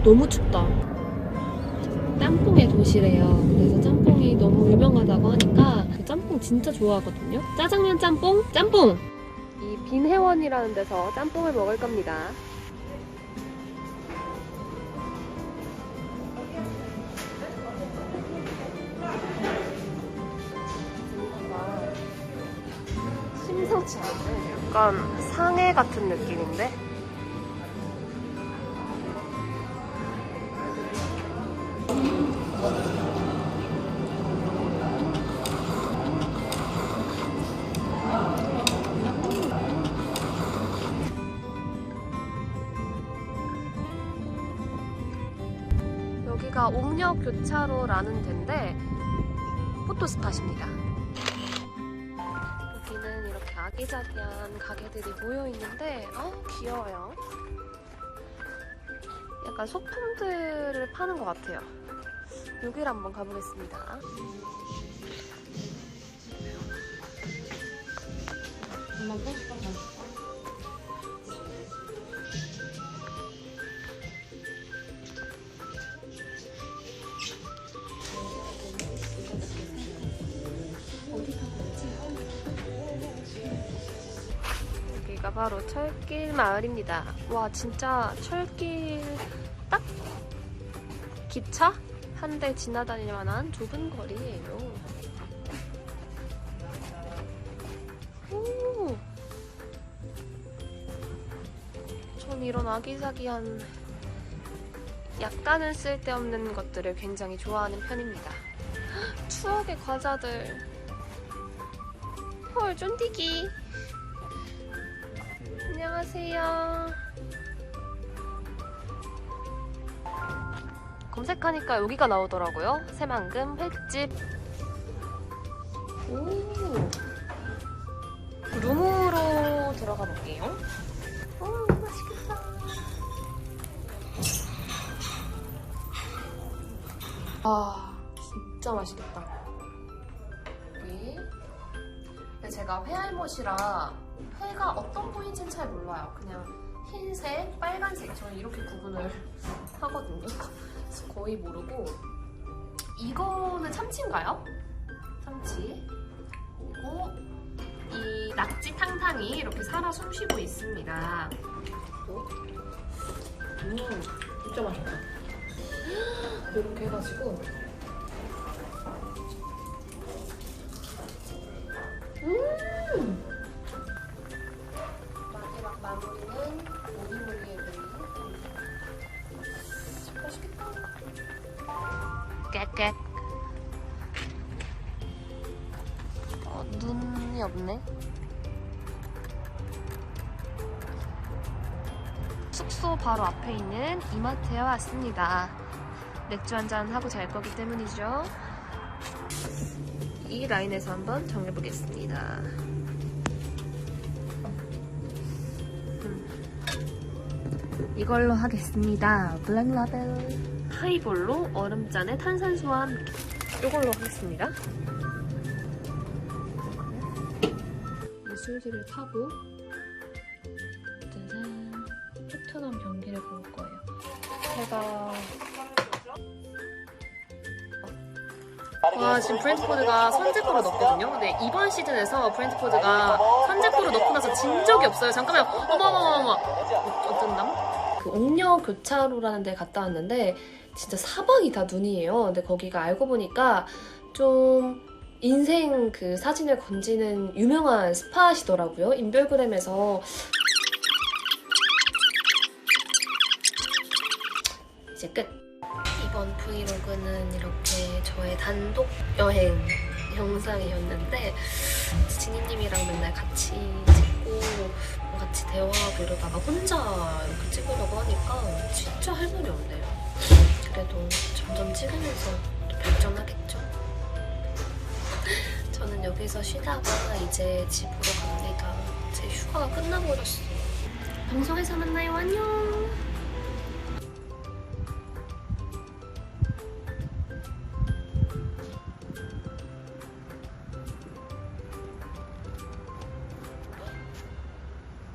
어, 너무 춥다. 짬뽕의 도시래요. 그래서 짬뽕이 너무 유명하다고 하니까 그 짬뽕 진짜 좋아하거든요. 짜장면 짬뽕, 짬뽕! 이 빈회원이라는 데서 짬뽕을 먹을 겁니다. 심상치 않네. 약간 상해 같은 느낌인데? 여기가 옥녀 교차로라는 데인데 포토스팟입니다. 여기는 이렇게 아기자기한 가게들이 모여 있는데 아 귀여워요. 약간 소품들을 파는 것 같아요. 여기를 한번 가보겠습니다. 여기가 바로 철길 마을입니다. 와 진짜 철길 딱 기차 한 대 지나다닐 만한 좁은 거리예요. 오. 전 이런 아기자기한 약간은 쓸데없는 것들을 굉장히 좋아하는 편입니다. 헉, 추억의 과자들. 헐 쫀디기. 안녕하세요. 검색하니까 여기가 나오더라고요. 새만금 횟집. 오. 룸으로 들어가 볼게요. 오, 맛있겠다. 아, 진짜 맛있겠다. 여기. 제가 회알못이라 회가 어떤 부위인지는 잘 몰라요. 그냥 흰색, 빨간색 저는 이렇게 구분을 하거든요. 거의 모르고 이거는 참치인가요? 참치. 그리고 이 낙지 탕탕이 이렇게 살아 숨쉬고 있습니다. 또, 음, 진짜 맛있다. 이렇게 해가지고 깨깨. 어, 눈이 없네. 숙소 바로 앞에 있는 이마트에 왔습니다. 맥주 한잔 하고 잘 거기 때문이죠. 이 라인에서 한번 정해보겠습니다. 음. 이걸로 하겠습니다. 블랙라벨 하이볼로 얼음잔에 탄산수와 함께 이걸로 하겠습니다. 술지를 타고 짜잔 토트넘 경기를 볼 거예요. 제가 와 지금 브랜트포드가 선제골을 넣었거든요. 근데 이번 시즌에서 브랜트포드가 선제골을 넣고 나서 진 적이 없어요. 잠깐만요. 어머머머머. 그 옥녀 교차로라는 데 갔다 왔는데 진짜 사방이 다 눈이에요. 근데 거기가 알고 보니까 좀 인생 그 사진을 건지는 유명한 스팟이더라고요. 인별그램에서 이제 끝. 이번 브이로그는 이렇게 저의 단독 여행 영상이었는데 지니님이랑 맨날 같이 찍고 뭐 같이 대화하고 이러다가 혼자 이렇게 찍으려고 하니까 진짜 할 말이 없네요. 그래도 점점 찍으면서 또 발전하겠죠. 저는 여기서 쉬다가 이제 집으로 갑니다. 제 휴가가 끝나버렸어요. 방송에서 만나요. 안녕.